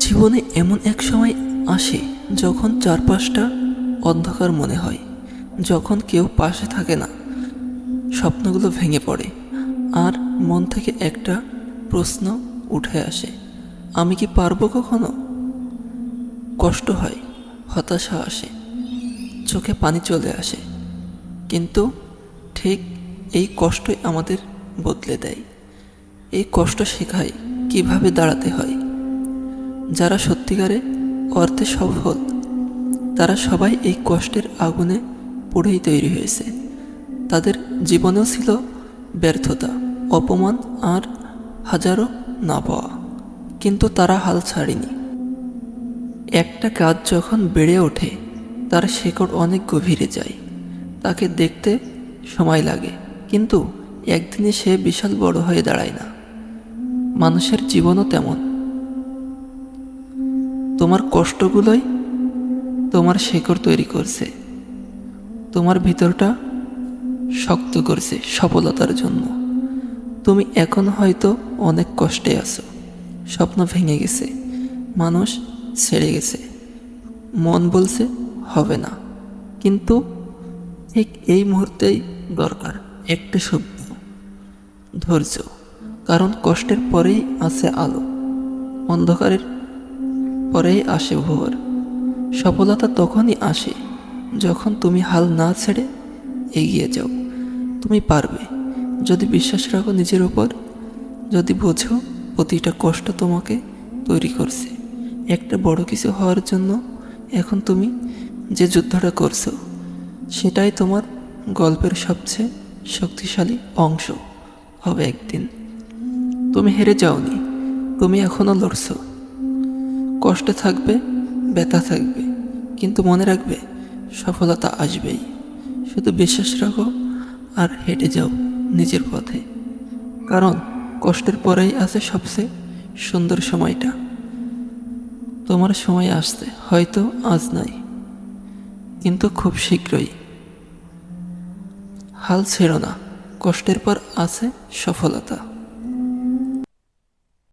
জীবনে এমন এক সময় আসে যখন চারপাশটা অন্ধকার মনে হয়, যখন কেউ পাশে থাকে না। স্বপ্নগুলো ভেঙে পড়ে আর মন থেকে একটা প্রশ্ন উঠে আসে, আমি কি পারব কখনো? কষ্ট হয়, হতাশা আসে, চোখে পানি চলে আসে, কিন্তু ঠিক এই কষ্টই আমাদের বদলে দেয়। এই কষ্ট শেখায় কীভাবে দাঁড়াতে হয় যারা সত্যিকারে অর্থে সফল, তারা সবাই এই কষ্টের আগুনে পড়েই তৈরি হয়েছে। তাদের জীবনেও ছিল ব্যর্থতা, অপমান আর হাজারো না পাওয়া কিন্তু তারা হাল ছাড়েনি। একটা কাজ যখন বেড়ে ওঠে, তার শেকড় অনেক গভীরে যায়। তাকে দেখতে সময় লাগে, কিন্তু একদিনে সে বিশাল বড় হয়ে দাঁড়ায় না। মানুষের জীবনও তেমন। তোমার কষ্টগুলোই তোমার শেকড় তৈরি করছে। তোমার ভিতরটা শক্ত করছে সফলতার জন্য। তুমি এখন হয়তো অনেক কষ্টে আছো। স্বপ্ন ভেঙে গেছে। মানুষ ছেড়ে গেছে। মন বলছে, হবে না। কিন্তু ঠিক এই মুহূর্তেই দরকার একটা শব্দ ধৈর্য। কারণ কষ্টের পরেই আছে আলো। অন্ধকারের পরেই আসে ভোর। সফলতা তখনই আসে যখন তুমি হাল না ছেড়ে এগিয়ে যাও। তুমি পারবে। যদি বিশ্বাস রাখো নিজের ওপর, যদি বোঝো প্রতিটা কষ্ট তোমাকে তৈরি করছে। একটা বড় কিছু হওয়ার জন্য এখন তুমি যে যুদ্ধটা করছ, সেটাই তোমার গল্পের সবচেয়ে শক্তিশালী অংশ হবে একদিন। তুমি হেরে যাওনি। তুমি এখনও লড়ছো। কষ্টে থাকবে, ব্যথা থাকবে, কিন্তু মনে রাখবে সফলতা আসবেই। শুধু বিশ্বাস রাখো আর হেঁটে যাও নিজের পথে। কারণ কষ্টের পরেই আছে সবচেয়ে সুন্দর সময়টা। তোমার সময় আসতে হয়তো আজ নাই, কিন্তু খুব শীঘ্রই। হাল ছেড়ো না, কষ্টের পর আছে সফলতা।